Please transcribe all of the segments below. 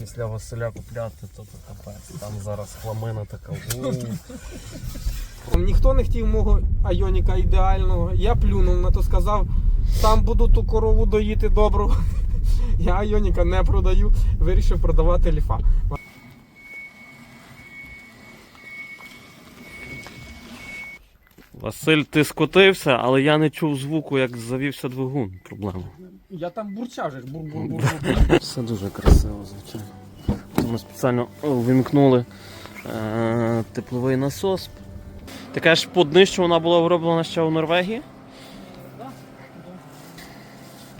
після Василя купляти, то то капець. Там зараз хламина така. Ніхто не хотів мого айоніка ідеального. Я плюнув на то сказав, сам буду ту корову доїти добру. Я айоніка не продаю, вирішив продавати ліфа. Василь, ти скотився, але я не чув звуку, як завівся двигун. Проблема. Я там бурчав же, бур-бур-бур. Все дуже красиво, звичайно. Ми спеціально увімкнули е, тепловий насос. Ти кажеш, по дни, що вона була вироблена ще у Норвегії?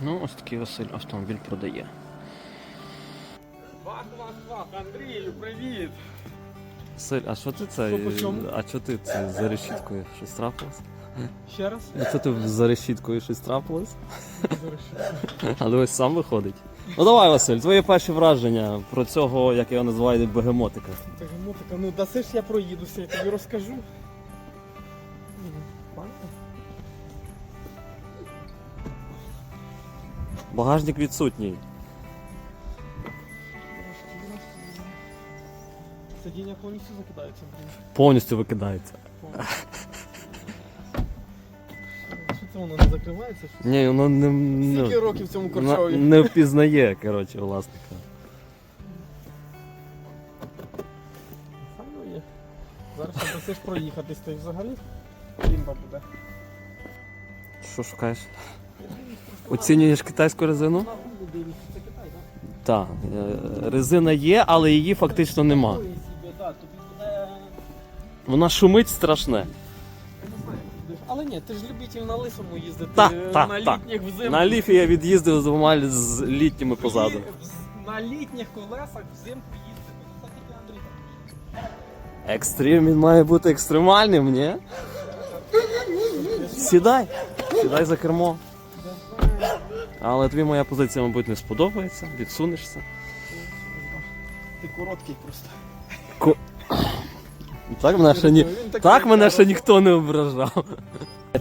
Ну, ось такий Василь автомобіль продає. Вах, вах, вах, Андрію, привіт! Василь, а що ти це? А що ти це за решіткою щось трапилось? Ще раз. А що ти за решіткою щось трапилось? Але ось сам виходить. Ну давай, Василь, твої перші враження про цього, як його називають, бегемотика. Так, мотика, ну даси ж я проїдуся, я тобі розкажу. Багажник відсутній. Сидіння повністю закидається. Повністю викидається. Що це воно не закривається? Ні, воно не, Скільки не, років цьому на- корчові? не впізнає, коротше, власника. Файно. Зараз ще досиш проїхатись, то й взагалі лімба буде. Що шукаєш? Оцінюєш китайську резину? Це Китай, так? Так. е, Резина є, але її фактично нема. Тобі буде... Вона шумить страшне. Ні, ти ж любитель на лисому їздити, Та, е, та, на та. літніх взимку. На ліфі я від'їздив з двома з літніми позаду. І На літніх колесах взимку їздити. Ну, Андрій. Екстрим він має бути екстремальним, ні? Сідай. Сідай за кермо. Але тобі моя позиція, мабуть, не сподобається, відсунешся. Ти короткий просто. Так мене ще ні. Він такий Так мене ще ніхто не ображав.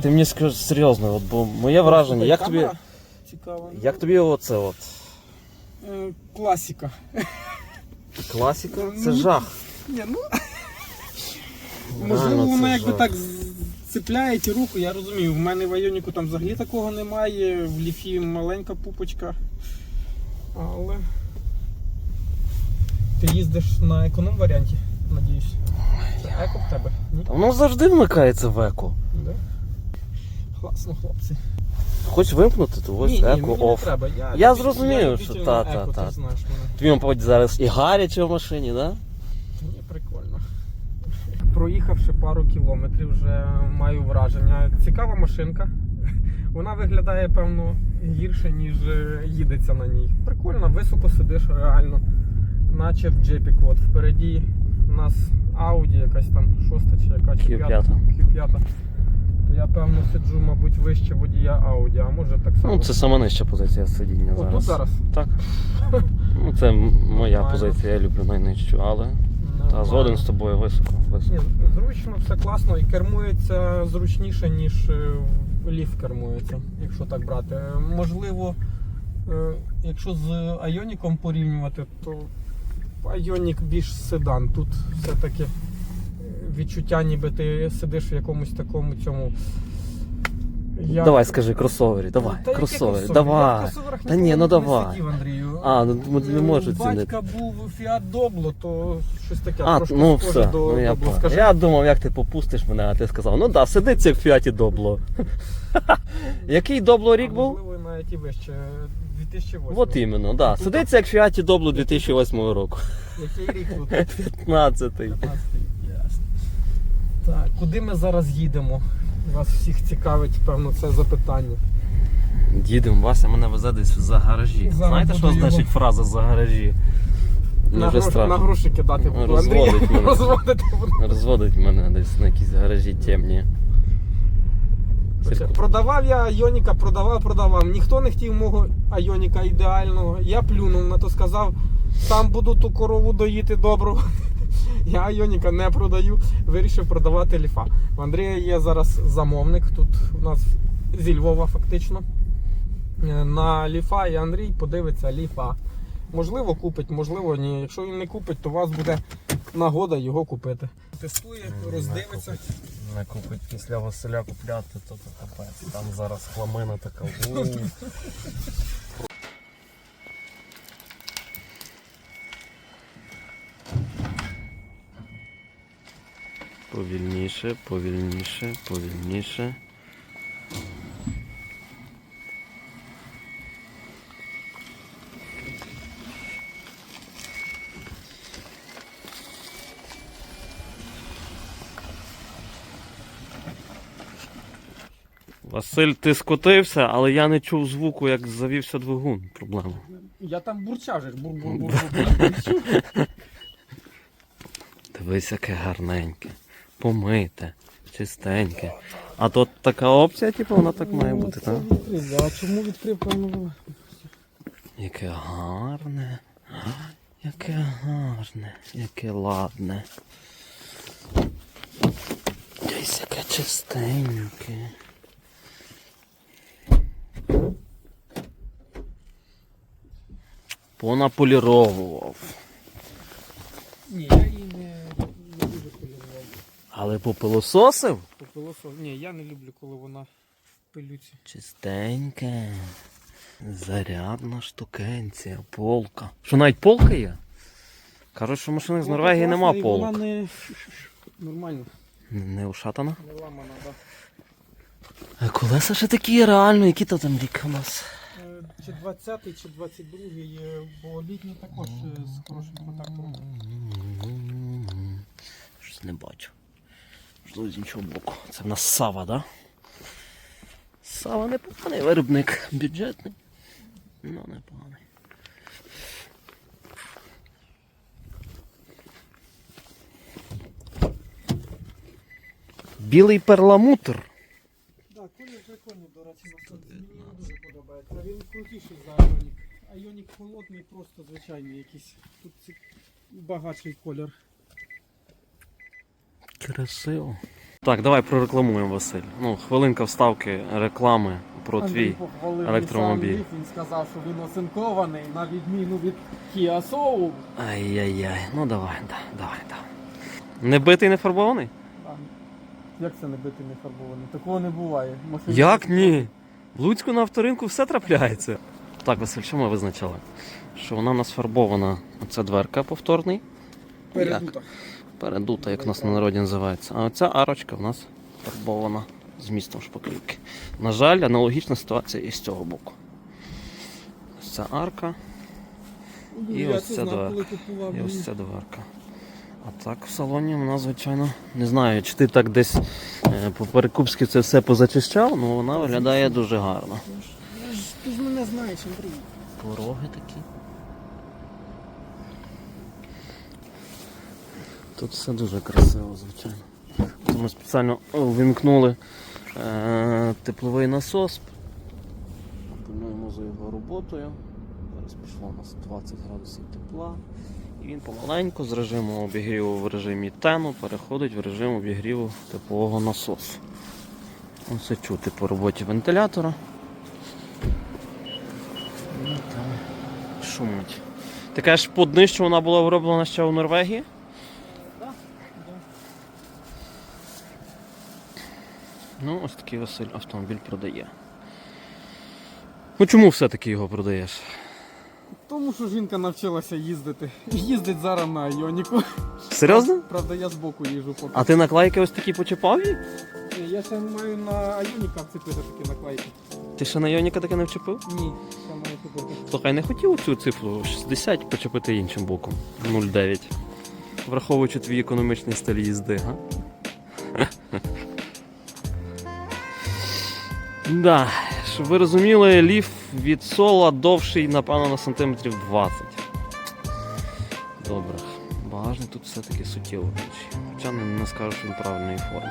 Ти мені скажи серйозно, от, бо моє враження, як тобі. Цікаво. Як тобі оце от? Е, Класіка. Класіка? Це жах. Ні, ну, можливо, це воно якби жах. так з- цепляє ті руку, я розумію. В мене в Айоніку там взагалі такого немає, в ліфі маленька пупочка. Але. Ти їздиш на економ варіанті, надіюсь. Це еко в тебе? Ні? Воно завжди вмикається в еко. Да? Класно, хлопці. Хочеш вимкнути, то ось ні, ні, еко мені оф. Я, Я я що та, та, та. Ти знаєш мене. Тобі, мабуть, зараз і гаряче в машині, да? Ні, прикольно. Проїхавши пару кілометрів, вже маю враження. Цікава машинка. Вона виглядає, певно, гірше, ніж е, їдеться на ній. Прикольно, високо сидиш реально. Наче в джепі от Впереді у нас Audi якась там шоста чи яка чи Q5. п'ята. Q5. То я певно сиджу, мабуть, вище водія Audi, а може так само. Ну, це сама нижча позиція сидіння зараз. тут зараз. Так. Ну, це моя Нормально. позиція, я люблю найнижчу, але. Та згоден з тобою високо. високо. Ні, зручно, все класно і кермується зручніше, ніж е, ліфт кермується, якщо так брати. Е, Можливо, е, якщо з Айоніком порівнювати, то Айонік більш седан. Тут все-таки відчуття, ніби ти сидиш в якомусь такому цьому. як- Давай, скажи, кросовері, давай, Та кросовері, кросовер? Я в давай. Та ні, ну не сидів, Андрію. А, ну ми не Е, можу цінити. Батька був Fiat Doblo, то щось таке. А, трошки ну схоже все, до ну я понял. Скажи, Я думав, як ти попустиш мене, а ти сказав, ну да, сиди це в фіаті добло. Який добло рік був? Можливо, навіть і вище. 2008. От іменно, да. Сидиться як в фіаті добло 2008 року. Який рік тут? 15-й. 15 Ясно. Так, куди ми зараз їдемо? Вас всіх цікавить, певно, це запитання. Дідом, Вася мене везе десь за гаражі. Зараз Знаєте, що буду його- значить фраза за гаражі? Мені На, вже грош, на страшно. гроші кидати буду. Розводить Андрій, мене. розводити буду. Розводить мене десь на якісь гаражі темні. Сірко. Продавав я Айоніка, продавав, продавав. Ніхто не хотів мого Айоніка ідеального. Я плюнув на то сказав, сам буду ту корову доїти добру. Я Айоніка не продаю, вирішив продавати ліфа. В Андрія є зараз замовник. Тут у нас зі Львова фактично. Е, На ліфа і Андрій подивиться ліфа. Можливо, купить, можливо, ні. Якщо він не купить, то у вас буде нагода його купити. Тестує, роздивиться. Не купить після Василя купляти, то, то капець. Там зараз хламина така. Повільніше, повільніше, повільніше. Василь, ти скотився, але я не чув звуку, як завівся двигун. Проблема. Я там бурчав же, бур-бур-бур. Дивись, яке гарненьке, помите, чистеньке. А тут така опція, типу, вона так має бути, так? А чому відкрив певно? Яке гарне. Яке гарне, яке ладне. Дивись, яке чистеньке. Понаполіровував. Ні, я її не, не дуже полюбляю. Але попилососив? Попилосос. Ні, я не люблю, коли вона пилються. Чистеньке. Зарядна штукенція, полка. Що навіть полка є? Кажуть, що в машинах з Норвегії нема Вона полок. не нормально, Не ушатана. не ламана, да. А колеса ще такі реально, які то там рік у нас. Е, Чи 20-й, чи 22-й, е, бо літній також е, з хорошим контактом. Щось не бачу. Можливо, з іншого боку. Це в нас Сава, да? Сава непоганий виробник. Бюджетний. Ну, непоганий. Білий перламутр. Так, колір прикольний, до речі. Мені дуже подобається. Він крутіший за Айонік. Айонік холодний, просто звичайний якийсь. Тут багатший колір. Красиво. Так, давай прорекламуємо, Василь. Ну, хвилинка вставки реклами про Андрій твій. похвалив електромобіль. Nissan Leaf, Він сказав, що він оцинкований, на відміну від Kia Soul. Ай-яй-яй, ну давай, да, давай, да. Не битий, не фарбований? А, Як це не бити не фарбований? Такого не буває. Машина- Як ні? В Луцьку на авторинку все трапляється. Так, Василь, що ми визначали? Що вона у нас фарбована. Оця дверка повторний. Передута. Передута, як у нас на народі називається. А оця арочка в нас фарбована з містом шпаклівки. На жаль, аналогічна ситуація і з цього боку. Ось ця арка Ну, І ось ця дверка. і ось ця дверка. А так в салоні вона, звичайно, не знаю, чи ти так десь е, по перекупськи це все позачищав, але вона виглядає дуже гарно. Ти ж мене знаєш, Андрій. Пороги такі. Тут все дуже красиво, звичайно. Ми спеціально увімкнули е, тепловий насос. Плануємо за його роботою. Зараз пішло у нас 20 градусів тепла. І він помаленьку з режиму обігріву в режимі тену переходить в режим обігріву теплового насосу. Оце чути по роботі вентилятора. Ну, шумить. Ти кажеш, по вона була вироблена ще у Норвегії? Да, да. Ну, ось такий Василь автомобіль продає. Ну чому все-таки його продаєш? Тому що жінка навчилася їздити. Їздить зараз на Айоніку. Серйозно? Правда, я збоку їжу поки. А ти наклейки ось такі почепав їй? Я ще маю на Айоніка вцепити такі наклейки. Ти ще на Йоніка таке не вчепив? Ні, ще маю купити. Слухай, не хотів цю цифру 60 почепити іншим боком. 0,9. Враховуючи твій економічний стиль їзди, га? Да, щоб ви розуміли, ліф від сола довший, напевно, на сантиметрів 20. Добре. Багажник тут все-таки суттєво. Хоча не, скажу, що він правильної форми.